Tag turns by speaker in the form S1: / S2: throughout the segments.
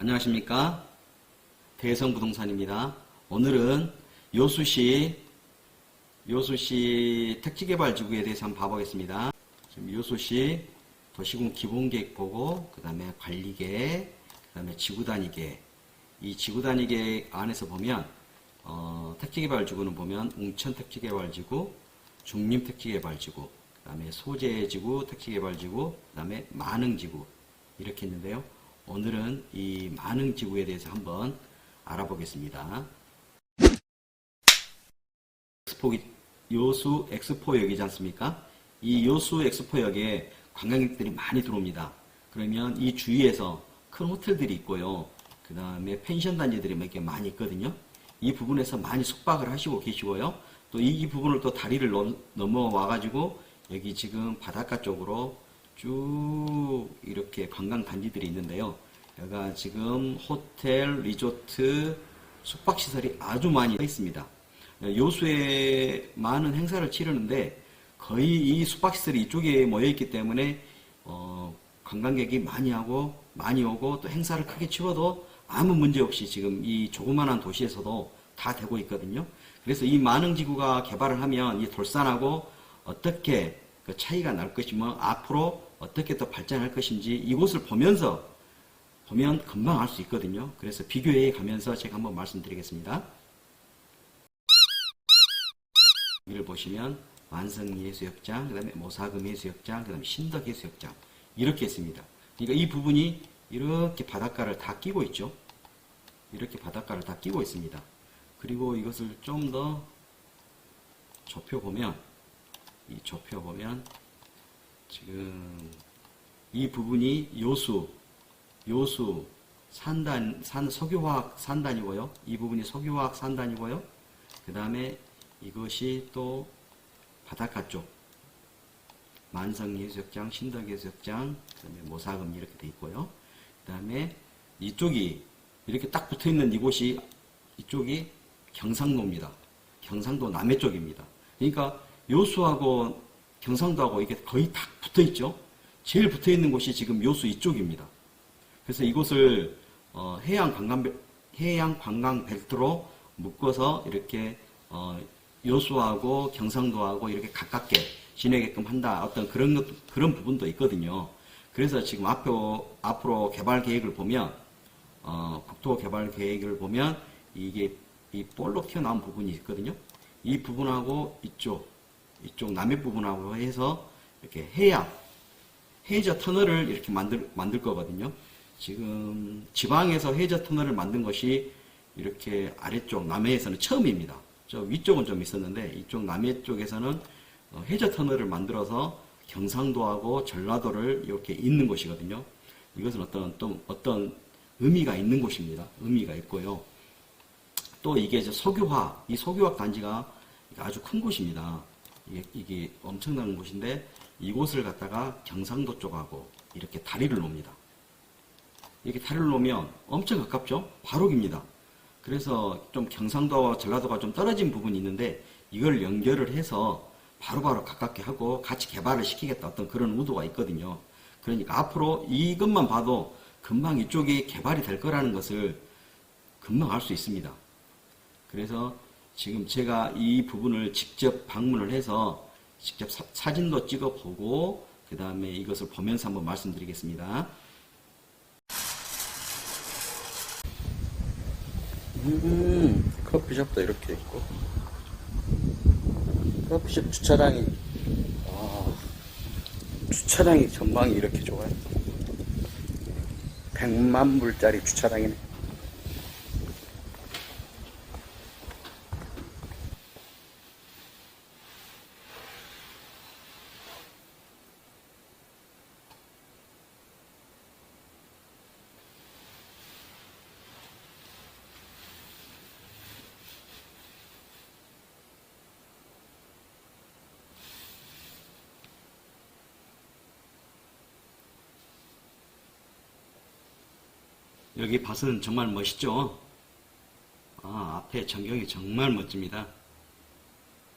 S1: 안녕하십니까. 대성부동산입니다. 오늘은 요수시, 요수시 택지개발지구에 대해서 한번 봐보겠습니다. 지금 요수시 도시군 기본계획 보고, 그 다음에 관리계획, 그 다음에 지구단위계획. 이 지구단위계획 안에서 보면, 어, 택지개발지구는 보면 웅천 택지개발지구, 중림 택지개발지구, 그 다음에 소재지구 택지개발지구, 그 다음에 만흥지구 이렇게 있는데요. 오늘은 이 만흥지구에 대해서 한번 알아보겠습니다. 엑스포, 요수 엑스포역이지 않습니까? 이 요수 엑스포역에 관광객들이 많이 들어옵니다. 그러면 이 주위에서 큰 호텔들이 있고요. 그 다음에 펜션 단지들이 몇 개 많이 있거든요. 이 부분에서 많이 숙박을 하시고 계시고요. 또 이 부분을 또 다리를 넘- 넘어와 가지고 여기 지금 바닷가 쪽으로 쭉 이렇게 관광 단지들이 있는데요. 여기가 지금 호텔, 리조트, 숙박시설이 아주 많이 있습니다. 요수에 많은 행사를 치르는데 거의 이 숙박시설이 이쪽에 모여있기 때문에 어, 관광객이 많이 하고 많이 오고 또 행사를 크게 치러도 아무 문제 없이 지금 이 조그만한 도시에서도 다 되고 있거든요. 그래서 이 만흥지구가 개발을 하면 이 돌산하고 어떻게 그 차이가 날 것이며 앞으로 어떻게 더 발전할 것인지 이곳을 보면서 보면 금방 알 수 있거든요. 그래서 비교해 가면서 제가 한번 말씀드리겠습니다. 여기를 보시면 완성예수욕장, 그 다음에 모사금예수욕장, 그 다음에 신덕예수욕장 이렇게 있습니다. 그러니까 이 부분이 이렇게 바닷가를 다 끼고 있죠. 이렇게 바닷가를 다 끼고 있습니다. 그리고 이것을 좀 더 좁혀보면 이 좁혀보면 지금 이 부분이 요수, 요수, 산단, 산, 석유화학 산단이고요. 이 부분이 석유화학 산단이고요. 그 다음에 이것이 또 바닷가 쪽. 만성예수욕장, 신덕예수욕장, 그 다음에 모사금 이렇게 돼 있고요. 그 다음에 이쪽이 이렇게 딱 붙어 있는 이곳이 이쪽이 경상도입니다. 경상도 남해 쪽입니다. 그러니까 요수하고 경상도하고 이게 거의 딱 붙어 있죠. 제일 붙어 있는 곳이 지금 요수 이쪽입니다. 그래서 이곳을 어, 해양 관광 벨- 해양 관광 벨트로 묶어서 이렇게 어, 요수하고 경상도하고 이렇게 가깝게 지내게끔 한다. 어떤 그런 것 그런 부분도 있거든요. 그래서 지금 앞으로 앞으로 개발 계획을 보면 어, 국토 개발 계획을 보면 이게 이 볼록 튀어나온 부분이 있거든요. 이 부분하고 이쪽 이쪽 남해 부분하고 해서 이렇게 해양 해저 터널을 이렇게 만들, 만들 거거든요. 지금 지방에서 해저 터널을 만든 것이 이렇게 아래쪽 남해에서는 처음입니다. 저 위쪽은 좀 있었는데 이쪽 남해 쪽에서는 어, 해저 터널을 만들어서 경상도하고 전라도를 이렇게 잇는 곳이거든요. 이것은 어떤 또 어떤 의미가 있는 곳입니다. 의미가 있고요. 또 이게 이제 석유화, 이 석유화학 단지가 아주 큰 곳입니다. 이게, 이게 엄청난 곳인데 이곳을 갖다가 경상도 쪽하고 이렇게 다리를 놉니다. 이렇게 다리를 놓으면 엄청 가깝죠? 바로입니다. 그래서 좀 경상도와 전라도가 좀 떨어진 부분이 있는데 이걸 연결을 해서 바로 바로 가깝게 하고 같이 개발을 시키겠다 어떤 그런 의도가 있거든요. 그러니까 앞으로 이것만 봐도 금방 이쪽이 개발이 될 거라는 것을 금방 알 수 있습니다. 그래서 지금 제가 이 부분을 직접 방문을 해서 직접 사, 사진도 찍어 보고 그 다음에 이것을 보면서 한번 말씀드리겠습니다. 음, 커피숍도 이렇게 있고 커피숍 주차장이 아, 주차장이 전망이 이렇게 좋아요. 100만 불짜리 주차장이네. 여기 밭은 정말 멋있죠? 아, 앞에 전경이 정말 멋집니다.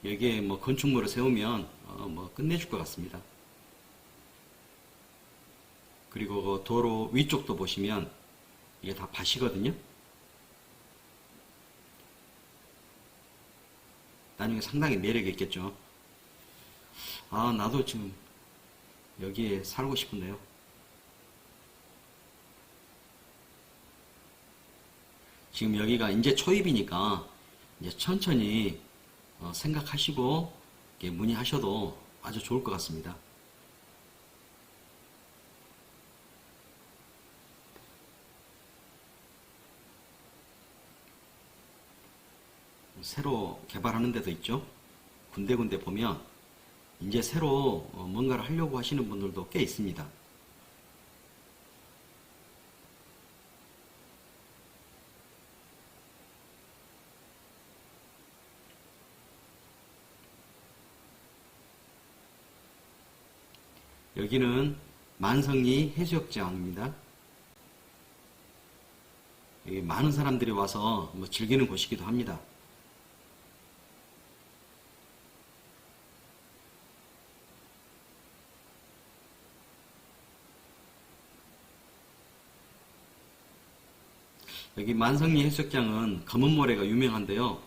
S1: 여기에 뭐 건축물을 세우면 어, 뭐 끝내줄 것 같습니다. 그리고 그 도로 위쪽도 보시면 이게 다 밭이거든요. 나중에 상당히 매력이 있겠죠. 아, 나도 지금 여기에 살고 싶은데요. 지금 여기가 이제 초입이니까 이제 천천히 어, 생각하시고 문의하셔도 아주 좋을 것 같습니다. 새로 개발하는 데도 있죠. 군데군데 보면 이제 새로 어, 뭔가를 하려고 하시는 분들도 꽤 있습니다. 여기는 만성리 해수욕장입니다. 여기 많은 사람들이 와서 뭐 즐기는 곳이기도 합니다. 여기 만성리 해수욕장은 검은 모래가 유명한데요.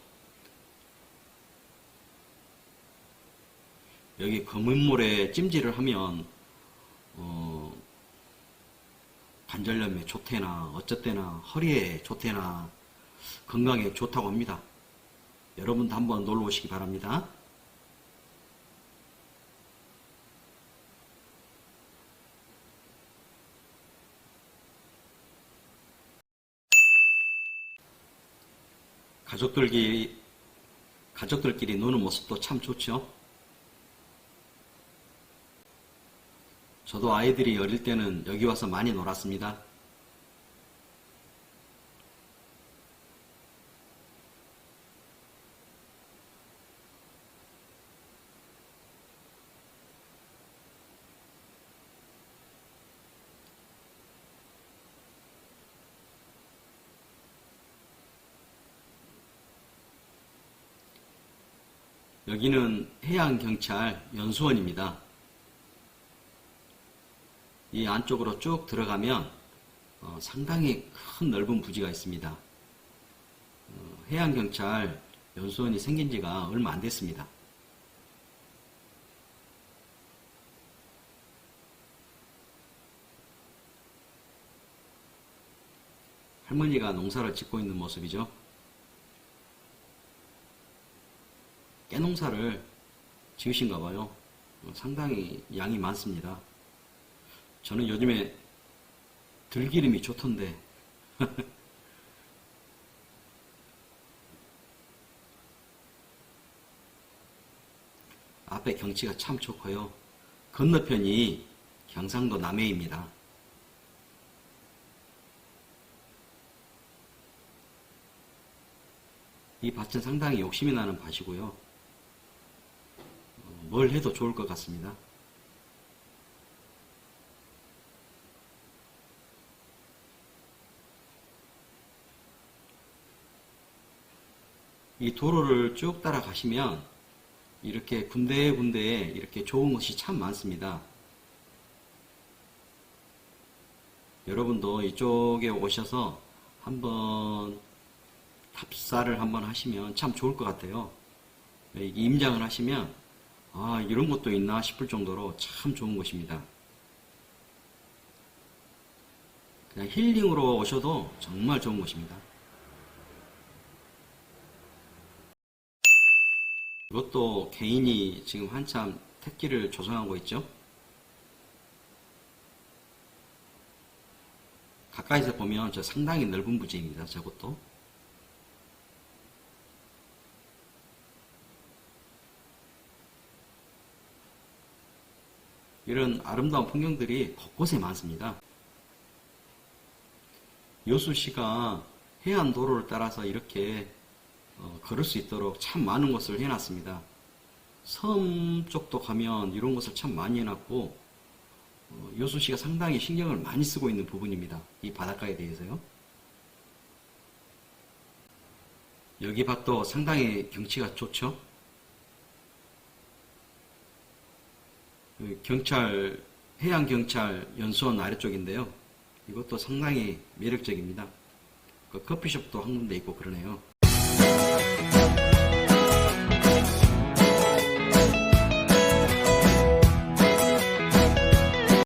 S1: 여기 검은 모래 찜질을 하면 어, 관절염에 좋대나 어쨌대나 허리에 좋대나 건강에 좋다고 합니다. 여러분도 한번 놀러 오시기 바랍니다. 가족들끼리 가족들끼리 노는 모습도 참 좋죠. 저도 아이들이 어릴 때는 여기 와서 많이 놀았습니다. 여기는 해양경찰 연수원입니다. 이 안쪽으로 쭉 들어가면 어, 상당히 큰 넓은 부지가 있습니다. 어, 해양경찰 연수원이 생긴 지가 얼마 안 됐습니다. 할머니가 농사를 짓고 있는 모습이죠. 깨농사를 지으신가 봐요. 어, 상당히 양이 많습니다. 저는 요즘에 들기름이 좋던데. 앞에 경치가 참 좋고요. 건너편이 경상도 남해입니다. 이 밭은 상당히 욕심이 나는 밭이고요. 어, 뭘 해도 좋을 것 같습니다. 이 도로를 쭉 따라가시면 이렇게 군데군데에 이렇게 좋은 곳이 참 많습니다. 여러분도 이쪽에 오셔서 한번 탑사를 한번 하시면 참 좋을 것 같아요. 임장을 하시면 아 이런 것도 있나 싶을 정도로 참 좋은 곳입니다. 그냥 힐링으로 오셔도 정말 좋은 곳입니다. 이것도 개인이 지금 한참 택기를 조성하고 있죠. 가까이서 보면 저 상당히 넓은 부지입니다. 저것도. 이런 아름다운 풍경들이 곳곳에 많습니다. 여수시가 해안 도로를 따라서 이렇게 어, 걸을 수 있도록 참 많은 것을 해놨습니다. 섬 쪽도 가면 이런 것을 참 많이 해놨고 어, 여수시가 상당히 신경을 많이 쓰고 있는 부분입니다. 이 바닷가에 대해서요. 여기 밭도 상당히 경치가 좋죠. 그 경찰 해양경찰 연수원 아래쪽인데요. 이것도 상당히 매력적입니다. 그 커피숍도 한 군데 있고 그러네요.